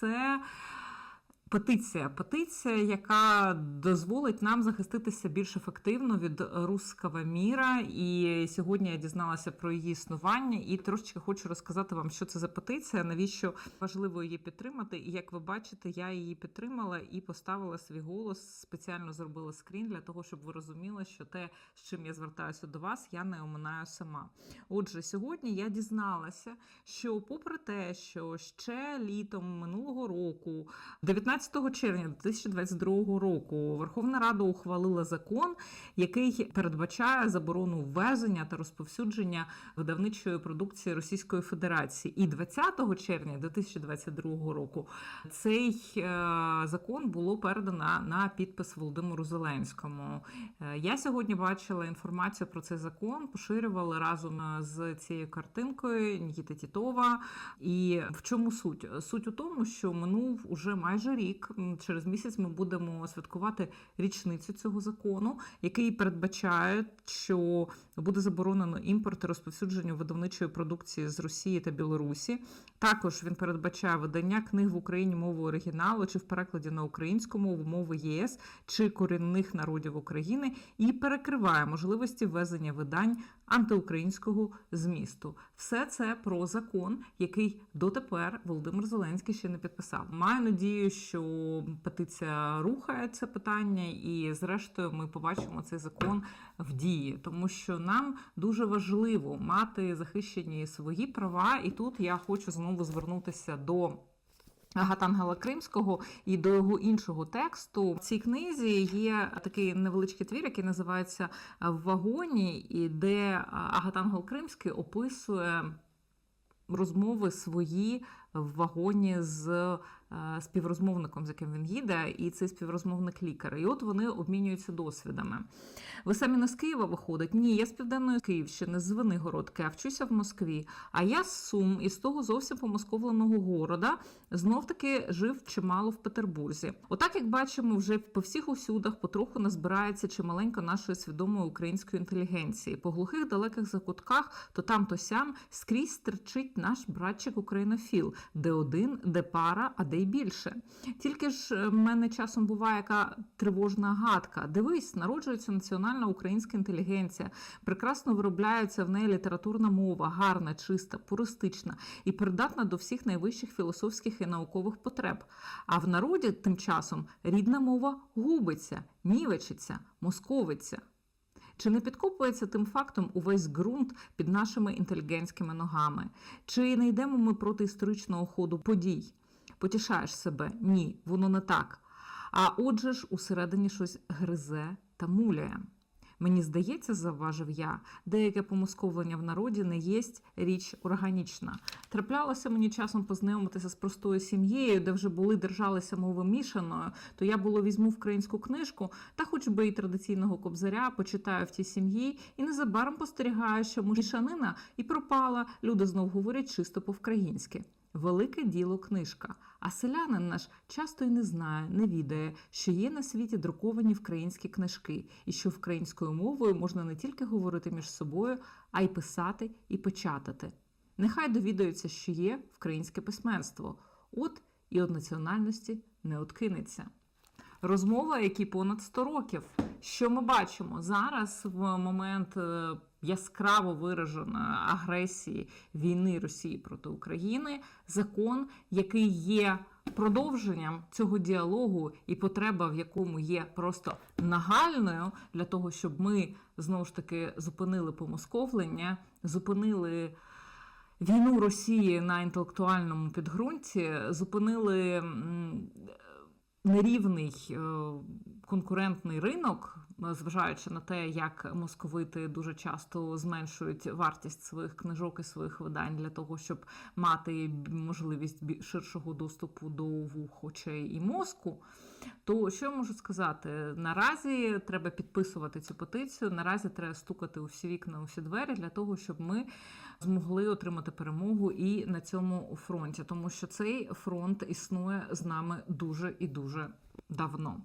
Це петиція. Петиція, яка дозволить нам захиститися більш ефективно від русского міра. І сьогодні я дізналася про її існування і трошечки хочу розказати вам, що це за петиція, навіщо важливо її підтримати. І як ви бачите, я її підтримала і поставила свій голос. Спеціально зробила скрін для того, щоб ви розуміли, що те, з чим я звертаюся до вас, я не оминаю сама. Отже, сьогодні я дізналася, що попри те, що ще літом минулого року, 19 червня 2022 року, Верховна Рада ухвалила закон, який передбачає заборону ввезення та розповсюдження видавничої продукції Російської Федерації. І 20 червня 2022 року цей е, закон було передано на підпис Володимиру Зеленському. Е, Я сьогодні бачила інформацію про цей закон, поширювали разом з цією картинкою Нікіта Тітова. І в чому суть? Суть у тому, що минув уже майже рік. М, Через місяць ми будемо святкувати річницю цього закону, який передбачає, що буде заборонено імпорт і розповсюдження видавничої продукції з Росії та Білорусі. Також він передбачає видання книг в Україні мовою оригіналу чи в перекладі на українську мову, мови ЄС чи корінних народів України і перекриває можливості ввезення видань антиукраїнського змісту. Все це про закон, який дотепер Володимир Зеленський ще не підписав. Маю надію, що петиція рухає це питання, і зрештою ми побачимо цей закон в дії, тому що нам дуже важливо мати захищені свої права. І тут я хочу знову звернутися до. Агатангела Кримського і до його іншого тексту в цій книзі є такий невеличкий твір, який називається В вагоні, і де Агатангел Кримський описує розмови свої в вагоні з е, співрозмовником, з яким він їде, і цей співрозмовник лікар. І от вони обмінюються досвідами. Ви самі не з Києва виходить? Ні, я з південної Київщини, з Звенигородки, а вчуся в Москві. А я з Сум із того зовсім помосковленого города знов таки жив чимало в Петербурзі. Отак, як бачимо, вже по всіх усюдах потроху назбирається чималенько нашої свідомої української інтелігенції. По глухих далеких закутках, то там, то сям скрізь стерчить наш братчик українофіл, де один, де пара, а де й більше. Тільки ж е, в мене часом буває яка тривожна гадка. Дивись, народжується національна українська інтелігенція, прекрасно виробляється в неї літературна мова, гарна, чиста, пуристична і придатна до всіх найвищих філософських і наукових потреб. А в народі тим часом рідна мова губиться, нівечиться, московиться. Чи не підкопується тим фактом увесь ґрунт під нашими інтелігентськими ногами? Чи не йдемо ми проти історичного ходу подій? Потішаєш себе? Ні, воно не так. А отже ж, усередині щось гризе та муляє. Мені здається, завважив я, деяке помосковлення в народі не єсть річ органічна. Траплялося мені часом познайомитися з простою сім'єю, де вже були держалися мови мішаною, то я було візьму українську книжку та хоч би і традиційного кобзаря почитаю в тій сім'ї, і незабаром спостерігаю, що мішанина і пропала. Люди знов говорять чисто по-вкраїнськи. Велике діло книжка, а селянин наш часто й не знає, не відає, що є на світі друковані українські книжки, і що українською мовою можна не тільки говорити між собою, а й писати і печатати. Нехай довідаються, що є українське письменство, от і від національності не откинеться. Розмова, які понад 100 років. Що ми бачимо зараз в момент е, яскраво вираженої агресії війни Росії проти України, закон, який є продовженням цього діалогу і потреба, в якому є просто нагальною для того, щоб ми знову ж таки зупинили помосковлення, зупинили. Війну Росії на інтелектуальному підґрунті зупинили нерівний е, конкурентний ринок, зважаючи на те, як московити дуже часто зменшують вартість своїх книжок і своїх видань для того, щоб мати можливість ширшого доступу до вух, очей і мозку. То що я можу сказати? Наразі треба підписувати цю петицію. Наразі треба стукати у всі вікна, у всі двері для того, щоб ми змогли отримати перемогу і на цьому фронті, тому що цей фронт існує з нами дуже і дуже давно.